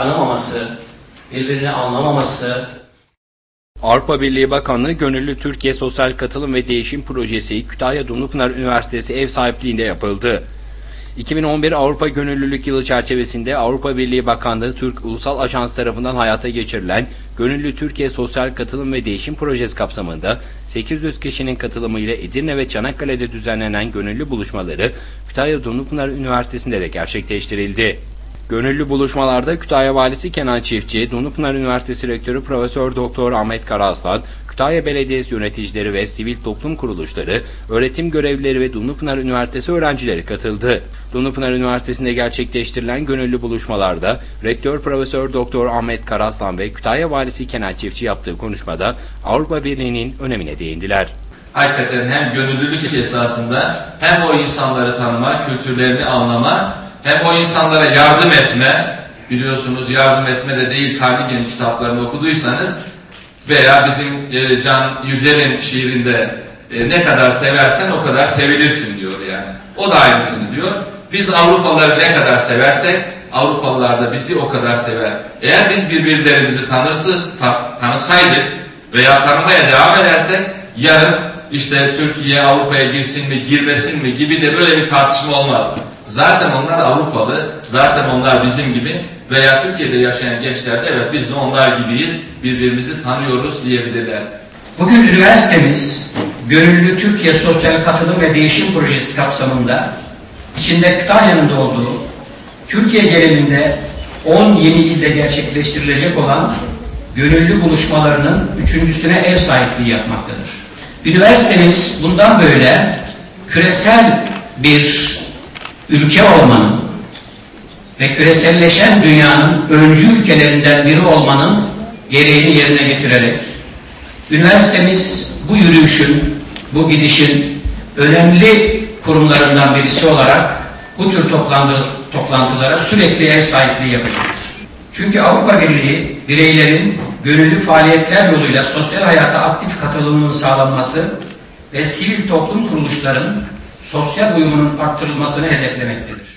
tanımaması, birbirini anlamaması, Avrupa Birliği Bakanlığı Gönüllü Türkiye Sosyal Katılım ve Değişim Projesi Kütahya Dumlupınar Üniversitesi ev sahipliğinde yapıldı. 2011 Avrupa Gönüllülük Yılı çerçevesinde Avrupa Birliği Bakanlığı Türk Ulusal Ajans tarafından hayata geçirilen Gönüllü Türkiye Sosyal Katılım ve Değişim Projesi kapsamında 800 kişinin katılımıyla Edirne ve Çanakkale'de düzenlenen gönüllü buluşmaları Kütahya Dumlupınar Üniversitesi'nde de gerçekleştirildi. Gönüllü buluşmalarda Kütahya Valisi Kenan Çiftçi, Dumlupınar Üniversitesi Rektörü Profesör Doktor Ahmet Karaaslan, Kütahya Belediyesi yöneticileri ve sivil toplum kuruluşları, öğretim görevlileri ve Dumlupınar Üniversitesi öğrencileri katıldı. Dumlupınar Üniversitesi'nde gerçekleştirilen gönüllü buluşmalarda Rektör Profesör Doktor Ahmet Karaaslan ve Kütahya Valisi Kenan Çiftçi yaptığı konuşmada Avrupa Birliği'nin önemine değindiler. hakikaten hem gönüllülük esasında hem o insanları tanıma, kültürlerini anlama, hem o insanlara yardım etme, biliyorsunuz yardım etme de değil Carnegie'nin kitaplarını okuduysanız veya bizim e, Can Yücel'in şiirinde e, ne kadar seversen o kadar sevilirsin diyor yani. O da aynısını diyor. Biz Avrupalıları ne kadar seversek Avrupalılar da bizi o kadar sever. Eğer biz birbirlerimizi tanırsız, ta- tanısaydık veya tanımaya devam edersek yarın işte Türkiye Avrupa'ya girsin mi girmesin mi gibi de böyle bir tartışma olmaz. Zaten onlar Avrupalı, zaten onlar bizim gibi veya Türkiye'de yaşayan gençler de evet biz de onlar gibiyiz, birbirimizi tanıyoruz diyebilirler. Bugün üniversitemiz Gönüllü Türkiye Sosyal Katılım ve Değişim Projesi kapsamında içinde Kütahya'nın da olduğu Türkiye genelinde 10 yeni ilde gerçekleştirilecek olan gönüllü buluşmalarının üçüncüsüne ev sahipliği yapmaktadır. Üniversitemiz bundan böyle küresel bir ülke olmanın ve küreselleşen dünyanın öncü ülkelerinden biri olmanın gereğini yerine getirerek üniversitemiz bu yürüyüşün, bu gidişin önemli kurumlarından birisi olarak bu tür toplantı, toplantılara sürekli ev sahipliği yapacaktır. Çünkü Avrupa Birliği bireylerin gönüllü faaliyetler yoluyla sosyal hayata aktif katılımının sağlanması ve sivil toplum kuruluşların sosyal uyumunun arttırılmasını hedeflemektedir.